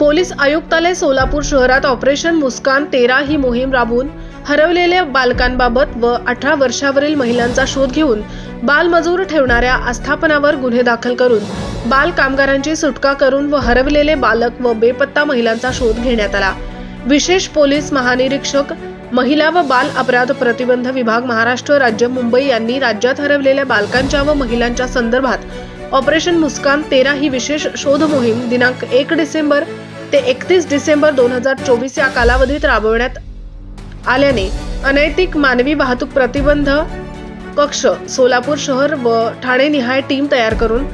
Police आयुक्तालय सोलापूर शहरात operation मुस्कान तेरा ही मोहीम राबवून हरवलेल्या बालकांबाबत व अठरा वर्षावरील महिलांचा शोध घेऊन बालमजूर ठेवणाऱ्या आस्थापनावर गुन्हे दाखल करून बाल कामगारांची सुटका करून व हरवलेले बालक व बेपत्ता महिलांचा शोध घेण्यात आला. विशेष पोलीस महानिरीक्षक महिला व बाल अपराध प्रतिबंध विभाग महाराष्ट्र राज्य मुंबई यांनी राज्यात हरवलेल्या बालकांच्या व महिलांच्या संदर्भात ऑपरेशन मुस्कान तेरा ही विशेष शोध मोहीम दिनांक एक डिसेंबर ते एकतीस डिसेंबर दोन हजार चोवीस या कालावधीत राबवण्यात आल्याने अनैतिक मानवी वाहतूक प्रतिबंध कक्ष सोलापूर शहर व ठाणे निहाय टीम तयार करून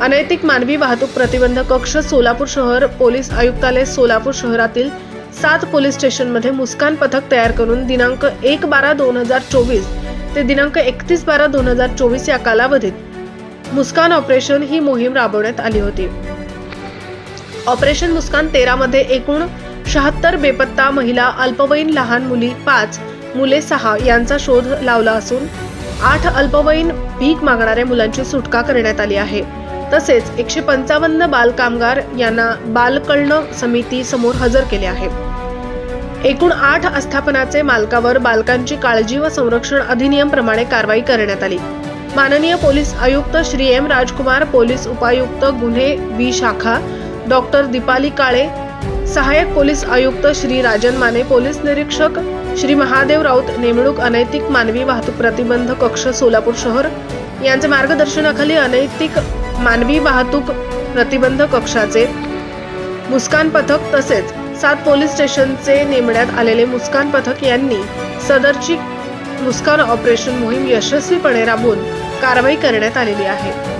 अनैतिक मानवी वाहतूक प्रतिबंध कक्ष सोलापूर शहर पोलीस आयुक्तालय सोलापूर शहरातील सात पोलीस स्टेशनमध्ये मुस्कान पथक तयार करून दिनांक एक बारा दोन हजार चोवीस ते दिनांक एकतीस बारा दोन हजार चोवीस या कालावधीत मुस्कान ऑपरेशन ही मोहीम राबवण्यात आली होती. ऑपरेशन मुस्कान तेरामध्ये एकूण शहात्तर बेपत्ता महिला अल्पवयीन लहान मुली पाच मुले सहा यांचा शोध लावला असून आठ अल्पवयीन भीक मागणाऱ्या मुलांची सुटका करण्यात आली आहे. तसेच एकशे पंचावन्न बाल कामगार यांना बालकर्ण समिती समोर हजर केले आहे. एकूण आठ आस्थापनाचे मालकावर बालकांची काळजी व संरक्षण अधिनियम प्रमाणे कारवाई करण्यात आली. माननीय पोलीस आयुक्त श्री एम राजकुमार पोलीस उपायुक्त गुन्हे बी शाखा डॉक्टर दीपाली काळे सहाय्यक पोलीस आयुक्त श्री राजन माने पोलीस निरीक्षक श्री महादेव राऊत नेमणूक अनैतिक मानवी वाहतूक प्रतिबंध कक्ष सोलापूर शहर. यांच्या मार्गदर्शनाखाली अनैतिक मानवी वाहतूक प्रतिबंध कक्षाचे मुस्कान पथक तसेच सात पोलीस स्टेशनचे नेमण्यात आलेले मुस्कान पथक यांनी सदरची मुस्कान ऑपरेशन मोहीम यशस्वीपणे राबवून कारवाई करण्यात आलेली आहे.